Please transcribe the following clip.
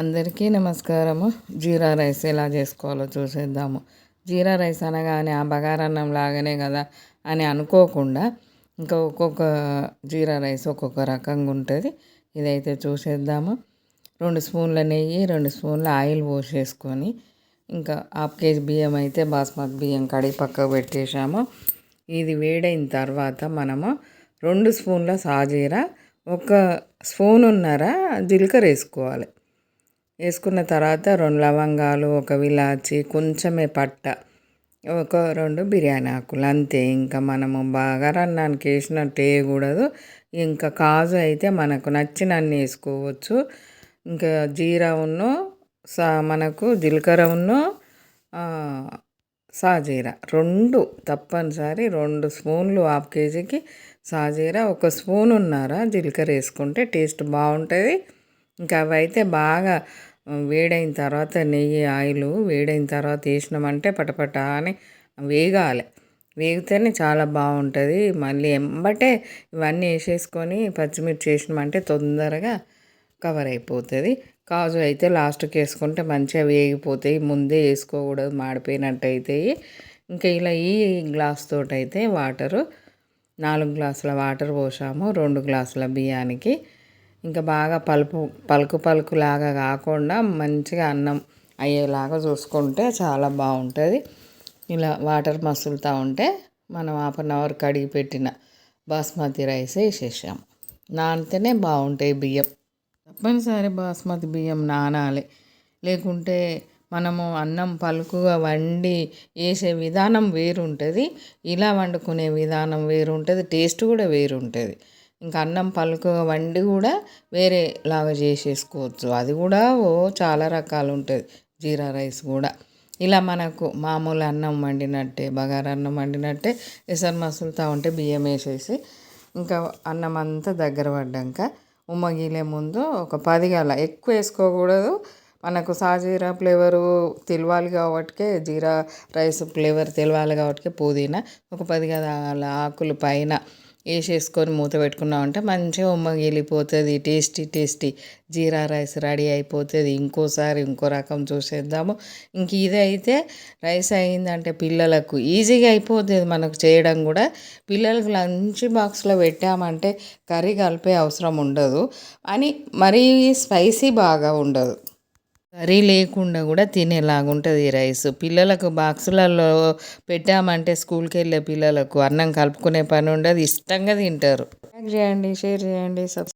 అందరికీ నమస్కారము. జీరా రైస్ ఎలా చేసుకోవాలో చూసేద్దాము. జీరా రైస్ అనగానే ఆ బగారన్నం లాగానే కదా అని అనుకోకుండా ఇంకా ఒక్కొక్క జీరా రైస్ ఒక్కొక్క రకంగా ఉంటుంది. ఇదైతే చూసేద్దాము. రెండు స్పూన్ల నెయ్యి రెండు స్పూన్ల ఆయిల్ పోసేసుకొని ఇంకా హాఫ్ కేజీ బియ్యం అయితే బాస్మతి బియ్యం కడిగి పక్కకు పెట్టేశాము. ఇది వేడైన తర్వాత మనము రెండు స్పూన్ల సాజీరా ఒక స్పూన్ ఉన్నర జీలకర్ర వేసుకోవాలి. వేసుకున్న తర్వాత రెండు లవంగాలు ఒక విలాచి కొంచెమే పట్ట ఒక రెండు బిర్యానీ ఆకులు అంతే. ఇంకా మనము బాగా రన్నానికి వేసినట్టు వేయకూడదు ఇంకా కాజు అయితే మనకు నచ్చినన్ని వేసుకోవచ్చు. ఇంకా జీరా ఉన్ను సా మనకు జీలకర్ర ఉన్ను సాజీరా రెండు తప్పనిసరి రెండు స్పూన్లు హాఫ్ కేజీకి సాజీరా ఒక స్పూన్ ఉన్నారా జీలకర్ర వేసుకుంటే టేస్ట్ బాగుంటుంది. ఇంకా అవైతే బాగా వేడైన తర్వాత నెయ్యి ఆయిల్ వేడైన తర్వాత వేసినామంటే పటపట అని వేగాలి. వేగితేనే చాలా బాగుంటుంది. మళ్ళీ ఎంబటే ఇవన్నీ వేసేసుకొని పచ్చిమిర్చి వేసినామంటే తొందరగా కవర్ అయిపోతుంది. కాజు అయితే లాస్ట్కి వేసుకుంటే మంచిగా వేగిపోతాయి. ముందే వేసుకోకూడదు మాడిపోయినట్టు అవుతాయి ఇంకా ఇలా ఈ గ్లాస్ తోటైతే అయితే వాటరు నాలుగు గ్లాసుల వాటర్ పోసాము రెండు గ్లాసుల బియ్యానికి. ఇంకా బాగా పలుపు పలుకు పలుకులాగా కాకుండా మంచిగా అన్నం అయ్యేలాగా చూసుకుంటే చాలా బాగుంటుంది. ఇలా వాటర్ మసులుతూ ఉంటే మనం హాఫ్ అన్ అవర్ కడిగి పెట్టిన బాస్మతి రైస్ వేసేసాము నానితేనే బాగుంటాయి బియ్యం. తప్పనిసరి బాస్మతి బియ్యం నానాలి. లేకుంటే మనము అన్నం పలుకుగా వండి వేసే విధానం వేరుంటుంది. ఇలా వండుకునే విధానం వేరుంటుంది. టేస్ట్ కూడా వేరుంటుంది. ఇంకా అన్నం పలుకు వండి కూడా వేరేలాగా చేసేసుకోవచ్చు. అది కూడా ఓ చాలా రకాలు ఉంటుంది జీరా రైస్ కూడా. ఇలా మనకు మామూలు అన్నం వండినట్టే బగారా అన్నం వండినట్టే ఎసరు మసులుతూ ఉంటే బియ్యం వేసేసి ఇంకా అన్నం అంతా దగ్గర పడ్డాక ఉమ్మగీలే ముందు ఒక పది గల ఎక్కువ వేసుకోకూడదు. మనకు సాజీరా ఫ్లేవరు తెలియాలి కాబట్టికే జీరా రైస్ ఫ్లేవర్ తెలియాలి కాబట్టి పుదీనా ఒక పది గల ఆకులు పైన వేసేసుకొని మూత పెట్టుకున్నామంటే మంచిగా ఉమ్మగిలిపోతుంది tasty tasty. Jeera rice ready అయిపోతుంది. ఇంకోసారి ఇంకో రకం చూసేద్దాము. ఇంక ఇదైతే రైస్ అయిందంటే పిల్లలకు ఈజీగా అయిపోతుంది మనకు చేయడం కూడా. పిల్లలకు లంచ్ బాక్స్లో పెట్టామంటే కర్రీ కలిపే అవసరం ఉండదు. అని మరీ స్పైసీ బాగా ఉండదు. కర్రీ లేకుండా కూడా తినేలాగా ఉంటుంది ఈ రైస్. పిల్లలకు బాక్సులలో పెట్టామంటే స్కూల్కి వెళ్ళే పిల్లలకు అన్నం కలుపుకునే పని ఉండదు ఇష్టంగా తింటారు. చేయండి షేర్ చేయండి